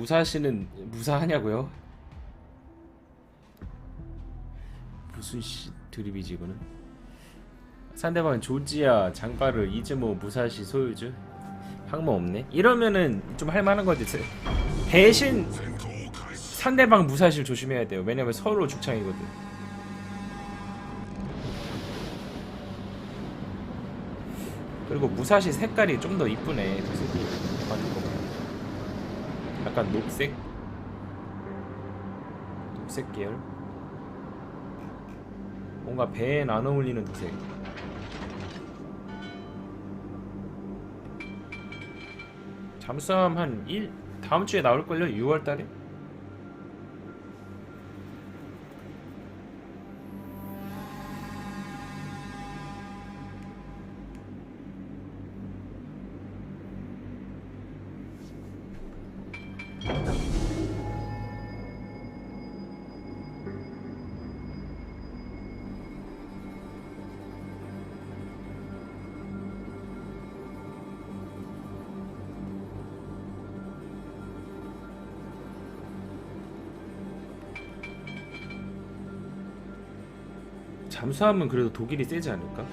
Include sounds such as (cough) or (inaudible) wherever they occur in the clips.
무사시는 무사하냐고요? 무슨 씨 드립이지 이거는? 상대방은 조지아, 장바르, 이즈모, 무사시, 소유주 항모 없네. 이러면은 좀 할만한 거지. 대신 상대방 무사시를 조심해야 돼요. 왜냐면 서로 죽창이거든. 그리고 무사시 색깔이 좀 더 이쁘네. 도색이 맞는 거. 약간 녹색, 녹색 계열. 뭔가 배엔 안 어울리는 도색. 잠수함 한 1, 다음 주에 나올걸요? 6월 달에? 잠수함은 그래도 독일이 세지 않을까?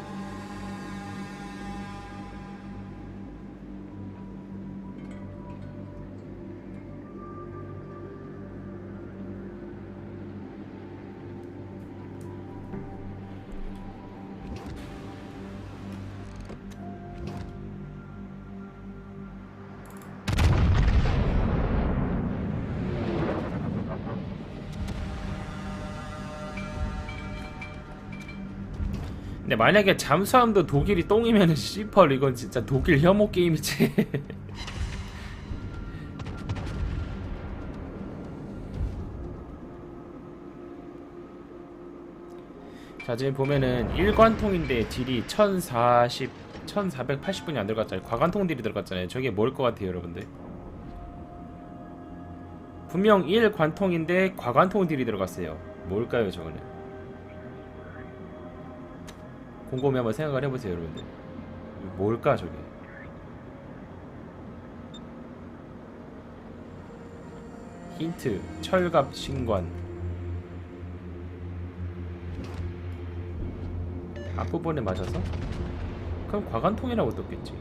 근데 만약에 잠수함도 독일이 똥이면은 (laughs) 씨펄 이건 진짜 독일 혐오 게임이지. (laughs) 자 지금 보면은 일관통인데 딜이 1040, 1480분이 안 들어갔잖아요. 과관통 딜이 들어갔잖아요. 저게 뭘 것 같아요, 여러분들? 분명 1관통인데 과관통 딜이 들어갔어요. 뭘까요, 저거는? 곰곰이 한번 생각을 해보세요 여러분들. 뭘까 저게? 힌트. 철갑 신관. 앞부분에 맞아서? 그럼 과관통이라고 떴겠지.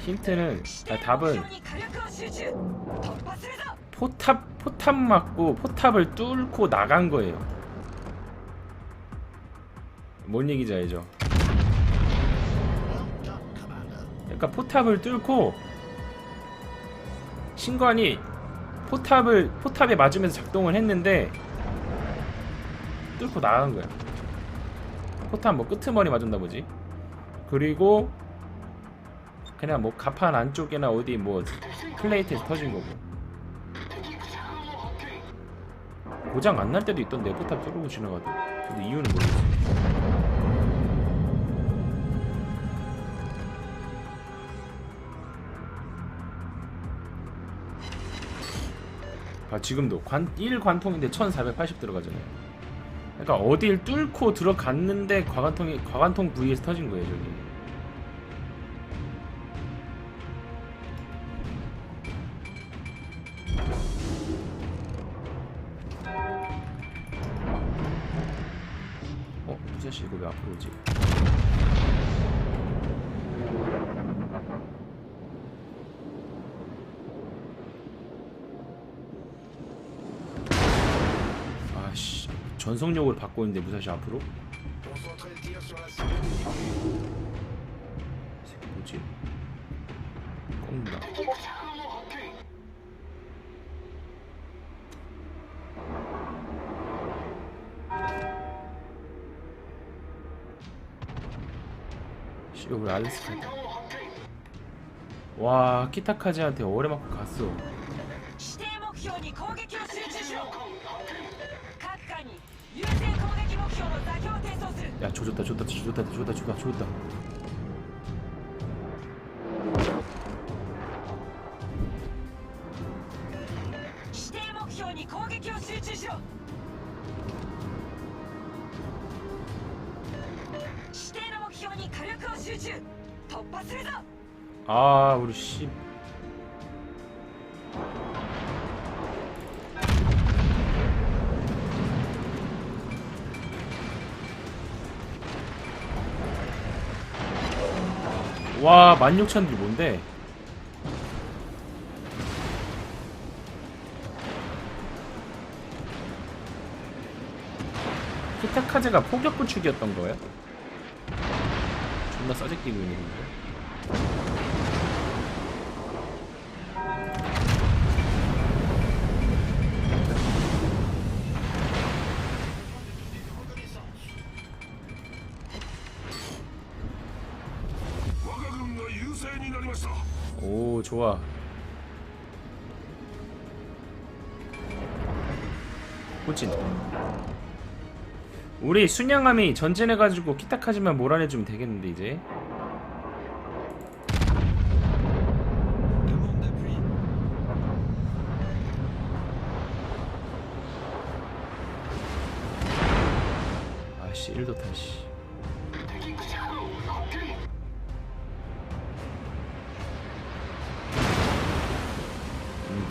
힌트는 아, 답은 포탑 포탑 맞고 포탑을 뚫고 나간 거예요. 뭔 얘기인지 알죠? 그러니까 포탑을 뚫고 신관이 포탑을 포탑에 맞으면서 작동을 했는데 뚫고 나간 거야. 포탑 뭐 끄트머리 맞았나 보지. 그리고 그냥 뭐 가판 안쪽이나 어디 뭐 플레이트에서 터진 거고. 고장 안 날 때도 있던데 포탑 뚫고 지나가도 근데 이유는 모르겠어 아 지금도 관, 1관통인데 1480 들어가잖아요. 그러니까 어딜 뚫고 들어갔는데 과관통이 과관통 부위에서 터진 거예요 저기 전속력을 받고 있는데 무사시 앞으로? 새끼 뭐지? 꺾는다 씨, 우리 알렉스 카 와 키타카즈한테 오래 맞고 갔어 야 조졌다 조졌다 조졌다 조졌다 조졌다 조졌다 아 우리 씨 와, 16,000딜 뭔데? 히타카즈가 포격 구축이었던 거예요? 존나 싸제끼고 있는데. 좋아. 호진. 우리 순양함이 전진해가지고 키타카지만 몰아내주면 되겠는데 이제. 아씨 1도 타씨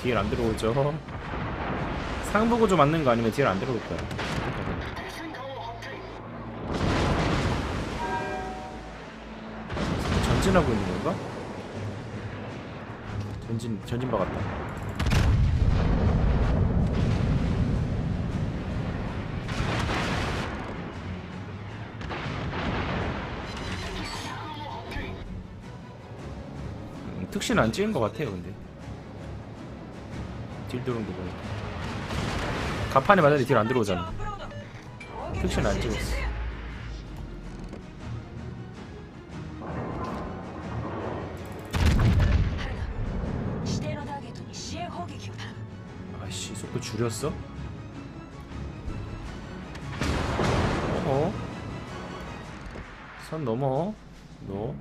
음, 뒤에 안 들어오죠. 상부고 좀 맞는 거 아니면 뒤에 안 들어올 거야. 전진하고 있는 건가? 전진 전진 박았다. 음, 특신 안 찍은 것 같아요, 근데. 딜 들어오는 거 보니 간판에 맞았는데 딜 안 들어오잖아. 픽션 안 찍었어. 아씨 속도 줄였어? 어? 선 넘어. 너.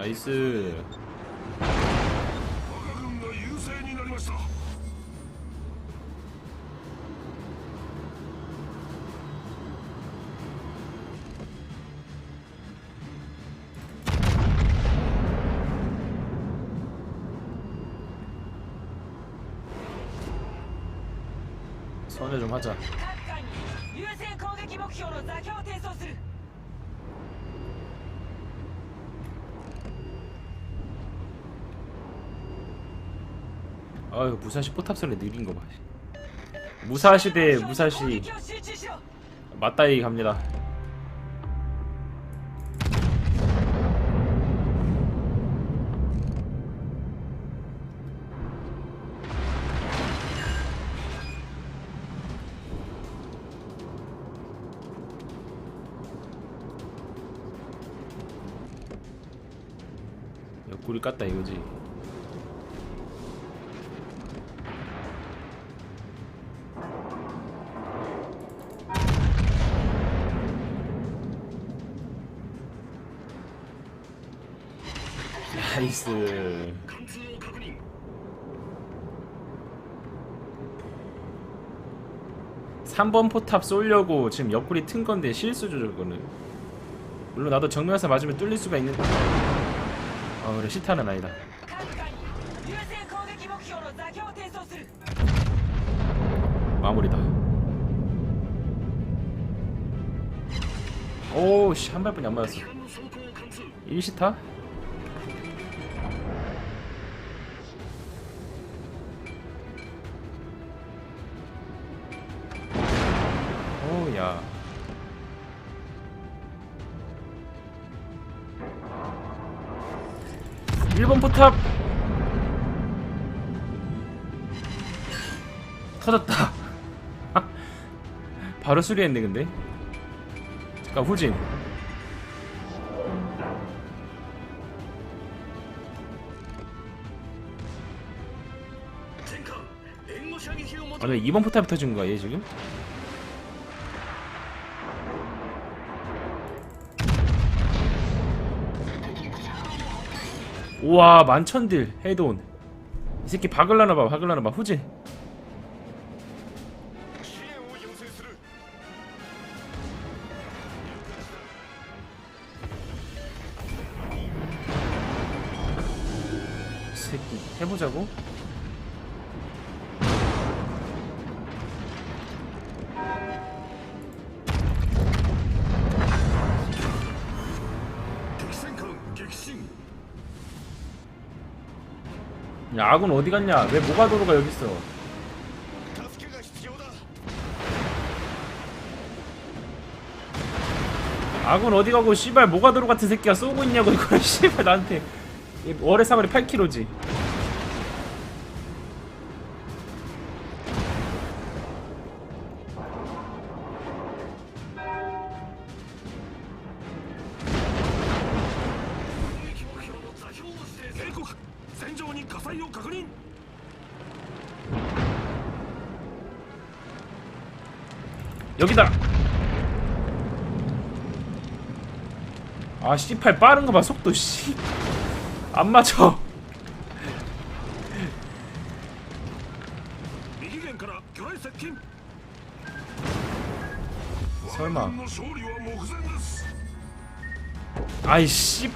나이스 我が軍が優勢になりました 선회 좀 하자 各艦に優先攻撃目標の座標を転送する 아유 무사시 포탑 설레 느린 거 봐. 무사시 대 무사시 맞다이 갑니다. 옆구리 깠다 이거지. 나이스. 삼 번 포탑 쏠려고 지금 옆구리 튼 건데 실수죠 저거는. 물론 나도 정면에서 맞으면 뚫릴 수가 있는. 아 그래. 시타는 아니다. 마무리다. 오씨. 한 발뿐이 안 맞았어. 1시타? 오야. 1번 포탑. 터졌다. (laughs) 바로 수리했네 근데. 잠깐 후진. 아 근데 2번 포탑이 터진 거야 얘 지금? 우와 만천딜. 헤드온. 이 새끼 박을라나 봐 박을라나 봐. 후진 야 아군 어디 갔냐? 왜 모가도로가 여기 있어? 아군 어디 가고 씨발 모가도로 같은 새끼가 쏘고 있냐고 이거. (laughs) 씨발 나한테. 월에 사월에 8kg지. 火災を確認 여기다 아 씨팔 빠른 거 봐 속도 씨안 맞춰 右舷から魚雷接近 설마 我軍の勝利は目前です 아이 씨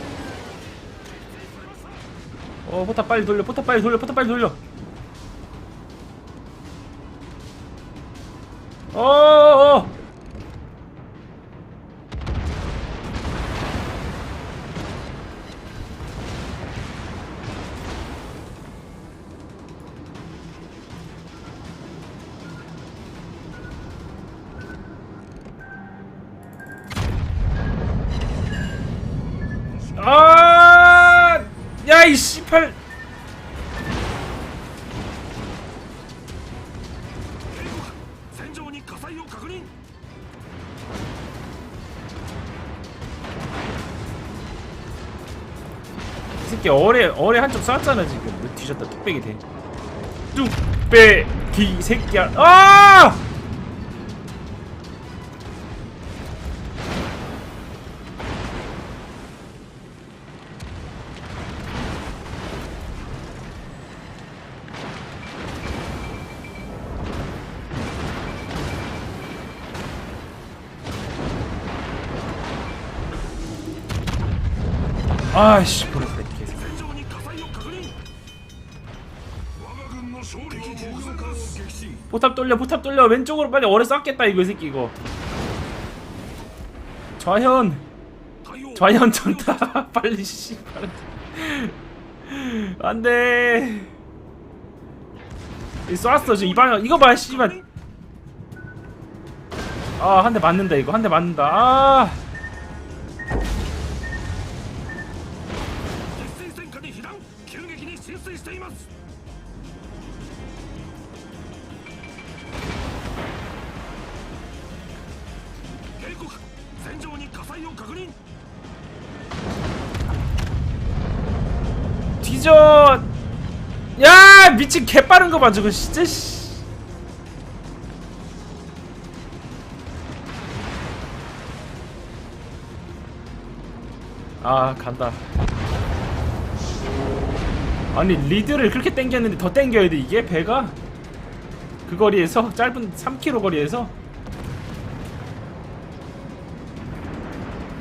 어 포탑 빨리 돌려 포탑 빨리 돌려 포탑 빨리 돌려. 어 새끼 어뢰 어뢰 한쪽 쐈잖아 지금. 너 뒤졌다 뚝배기 돼. 뚝배기 새끼야. 아! 아씨, 포탑 돌려 포탑 돌려. 왼쪽으로 빨리 어뢰 쐈겠다 이거 이 새끼 이거. 좌현. 좌현 전타. (laughs) 빨리 씨발 (laughs) 안돼. 쐈어 지금. 이 방향 이거 봐 씨발. 아한 대 맞는다 이거. 한 대 맞는다. 아 미친 개빠른 거 봐 저거 진짜 씨. 아 간다. 아니 리드를 그렇게 땡겼는데 더 땡겨야 돼 이게? 배가? 그 거리에서? 짧은 3km 거리에서?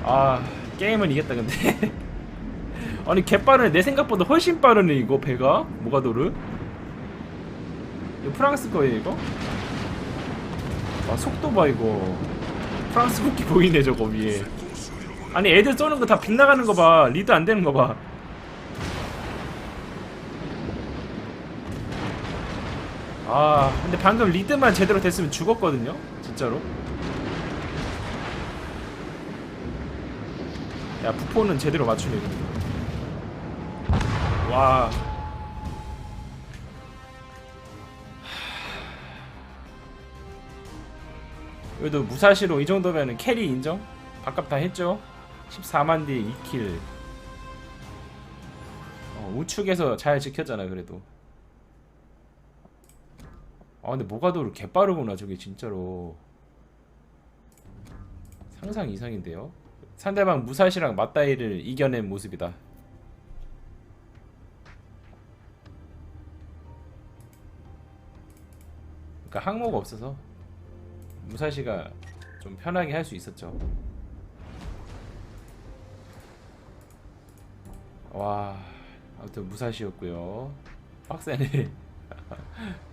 아 게임은 이겼다 근데. (laughs) 아니 개빠르네. 내 생각보다 훨씬 빠르네 이거 배가? 모가도르 이거 프랑스 거예요 이거? 아 속도 봐 이거. 프랑스 국기 보이네 저거 위에. 아니 애들 쏘는 거 다 빗나가는 거 봐. 리드 안 되는 거봐. 아 근데 방금 리드만 제대로 됐으면 죽었거든요? 진짜로? 야 부포는 제대로 맞추네. 와 그래도 무사시로 이 정도면은 캐리 인정? 밥값 다 했죠? 14만 뒤에 2킬. 어, 우측에서 잘 지켰잖아 그래도. 아 근데 모가도를 개빠르구나 저게 진짜로. 상상 이상인데요? 상대방 무사시랑 맞다이를 이겨낸 모습이다. 그러니까 항모가 없어서 무사시가 좀 편하게 할 수 있었죠. 와 아무튼 무사시였고요. 빡세네 (laughs)